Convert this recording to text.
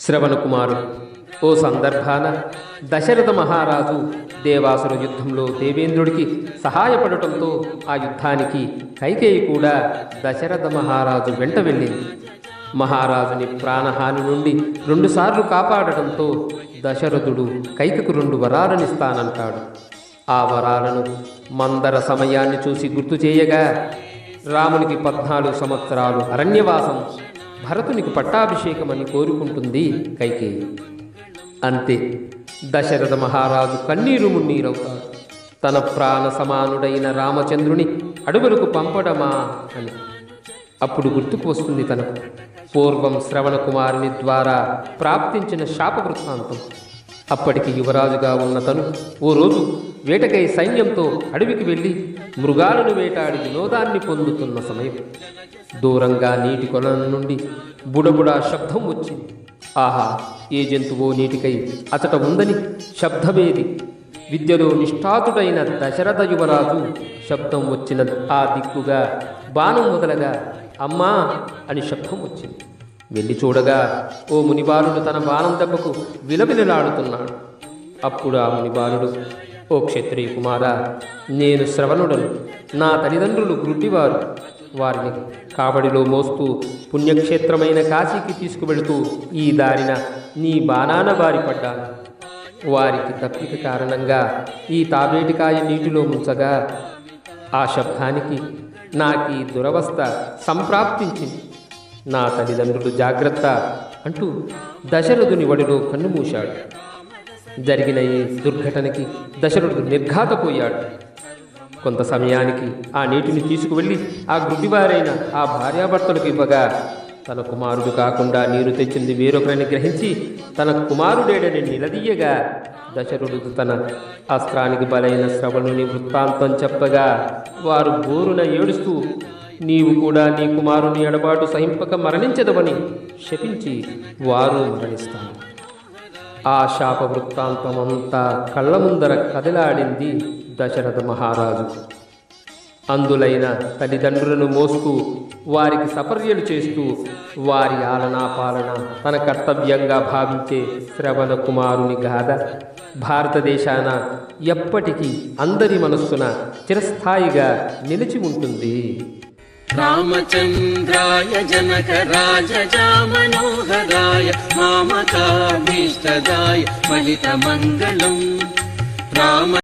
శ్రవణ కుమారుడు ఓ సందర్భాన దశరథ మహారాజు దేవాసుర యుద్ధంలో దేవేంద్రుడికి సహాయపడటంతో ఆ యుద్ధానికి కైకేయి కూడా దశరథ మహారాజు వెంట వెళ్ళింది. మహారాజుని ప్రాణహాని నుండి రెండుసార్లు కాపాడటంతో దశరథుడు కైకకు రెండు వరాలనిస్తానంటాడు ఆ వరాలను మందర సమయాన్ని చూసి గుర్తు చేయగా రామునికి పద్నాలుగు సంవత్సరాలు అరణ్యవాసం భరతునికి పట్టాభిషేకమని కోరుకుంటుంది కైకేయి. అంతే దశరథ మహారాజు కన్నీరు మున్నీరవుతాడు తన ప్రాణ సమానుడైన రామచంద్రుని అడుగులకు పంపడమా అని. అప్పుడు గుర్తుకు వస్తుంది తనకు. పూర్వం శ్రవణ కుమారుని ద్వారా ప్రాప్తించిన శాప వృత్తాంతం. అప్పటికి యువరాజుగా ఉన్న తను ఓ రోజు వేటకై సైన్యంతో అడవికి వెళ్ళి మృగాలను వేటాడి వినోదాన్ని పొందుతున్న సమయం. దూరంగా నీటి కొలను నుండి బుడబుడా శబ్దం వచ్చింది. ఆహా ఏ జంతువో నీటికై అచట ఉందని శబ్దమేది. విద్యలో నిష్ఠాతుడైన దశరథ యువరాజు శబ్దం వచ్చిన ఆ దిక్కుగా బాణం మొదలగా అమ్మా అని శబ్దం వచ్చింది. వెళ్ళి చూడగా ఓ మునిబాలుడు తన బాణం దెబ్బకు విలవిలలాడుతున్నాడు. అప్పుడు ఆ మునిబాలుడు ఓ క్షత్రియ కుమారా నేను శ్రవణుడను. నా తల్లిదండ్రులు గుడ్డివారు వారిని కాబడిలో మోస్తూ పుణ్యక్షేత్రమైన కాశీకి తీసుకువెళుతూ ఈ దారిన నీ బాణాన బారి పడ్డాను. వారికి తప్పిక కారణంగా ఈ తాబేటికాయ నీటిలో ముంచగా ఆ శబ్దానికి నాకు ఈ దురవస్థ సంప్రాప్తించింది. నా తల్లిదండ్రులు జాగ్రత్త అంటూ దశరథుని వడిలో కన్నుమూశాడు జరిగిన ఈ దుర్ఘటనకి దశరథుడు నిర్ఘాతపోయాడు. కొంత సమయానికి ఆ నీటిని తీసుకువెళ్ళి ఆ గుడ్డివారైన ఆ భార్యాభర్తలకు ఇవ్వగా తన కుమారుడు కాకుండా నీరు తెచ్చింది వేరొకరిని గ్రహించి తన కుమారుడేడని నిలదీయగా దశరథుడు తన అస్త్రానికి బలైన శ్రవణుని వృత్తాంతం చెప్పగా వారు బోరున ఏడుస్తూ నీవు కూడా నీ కుమారుని ఎడబాటు సహింపక మరణించదవని శపించి వారు మరణిస్తారు. ఆ శాప వృత్తాంతమంతా కళ్ళ ముందర కదలాడింది దశరథ మహారాజు. అందులైన తల్లిదండ్రులను మోస్తూ వారికి సపర్యలు చేస్తూ వారి ఆలనా పాలన తన కర్తవ్యంగా భావించే శ్రవణ కుమారుని గాథ భారతదేశాన ఎప్పటికీ అందరి మనస్సున చిరస్థాయిగా నిలిచి ఉంటుంది. रामचन्द्राय जनकराजजामनोहराय मामकाभीष्टदाय महितमङ्गलम् राम